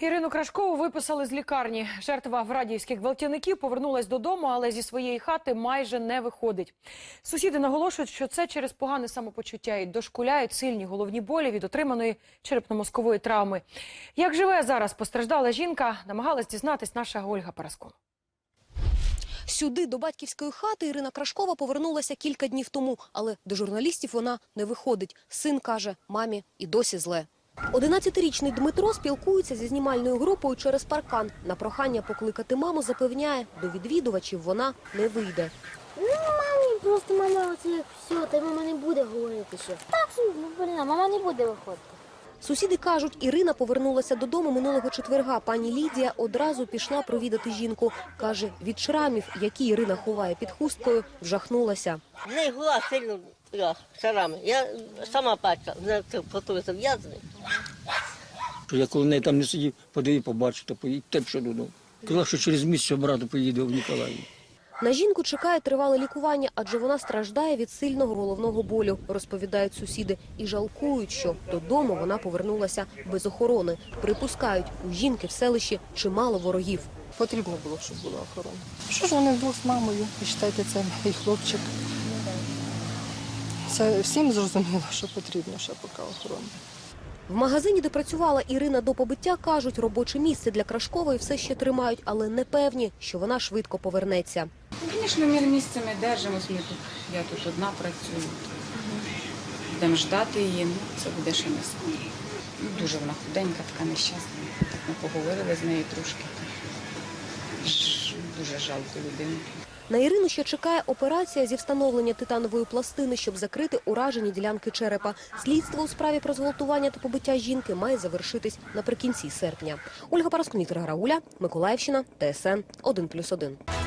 Ірину Крашкову виписали з лікарні. Жертва врадіївських гвалтівників повернулась додому, але зі своєї хати майже не виходить. Сусіди наголошують, що це через погане самопочуття і дошкуляють сильні головні болі від отриманої черепно-мозкової травми. Як живе зараз постраждала жінка, намагалась дізнатись наша Ольга Параскова. Сюди, до батьківської хати, Ірина Крашкова повернулася кілька днів тому, але до журналістів вона не виходить. Син каже, мамі і досі зле. 11-річний Дмитро спілкується зі знімальною групою через паркан. На прохання покликати маму запевняє, до відвідувачів вона не вийде. Ну, мамі просто мама оце як все, та мама не буде говорити ще. Так, ну, блін, мама не буде виходити. Сусіди кажуть, Ірина повернулася додому минулого четверга. Пані Лідія одразу пішла провідати жінку. Каже, від шрамів, які Ірина ховає під хусткою, вжахнулася. В неї була сильно така, шарами. Я сама бачила, вона це зав'язаний. Я коли в неї там не сидів, подивив, побачив, то поїдь, те б що додому. Казав, що через місяць брати поїде в Ніколаїв. На жінку чекає тривале лікування, адже вона страждає від сильного головного болю, розповідають сусіди, і жалкують, що додому вона повернулася без охорони. Припускають, у жінки в селищі чимало ворогів. Потрібно було, щоб була охорона. Що ж вони вдвох з мамою? Ви це і хлопчик. Це всім зрозуміло, що потрібно ще поки охорона. В магазині, де працювала Ірина до побиття, кажуть, робоче місце для Крашкової все ще тримають, але не певні, що вона швидко повернеться. Звісно, місце ми держимось. Ми тут, я тут одна працюю. Будемо ждати її, ну, це буде ще не скоро. Ну, Дуже вона худенька, така нещасна. Так ми поговорили з нею трошки. Дуже жалко людину. На Ірину ще чекає операція зі встановлення титанової пластини, щоб закрити уражені ділянки черепа. Слідство у справі про зґвалтування та побиття жінки має завершитись наприкінці серпня. Ольга Параскун, Віктор Гарауля, Миколаївщина, ТСН 1+,1.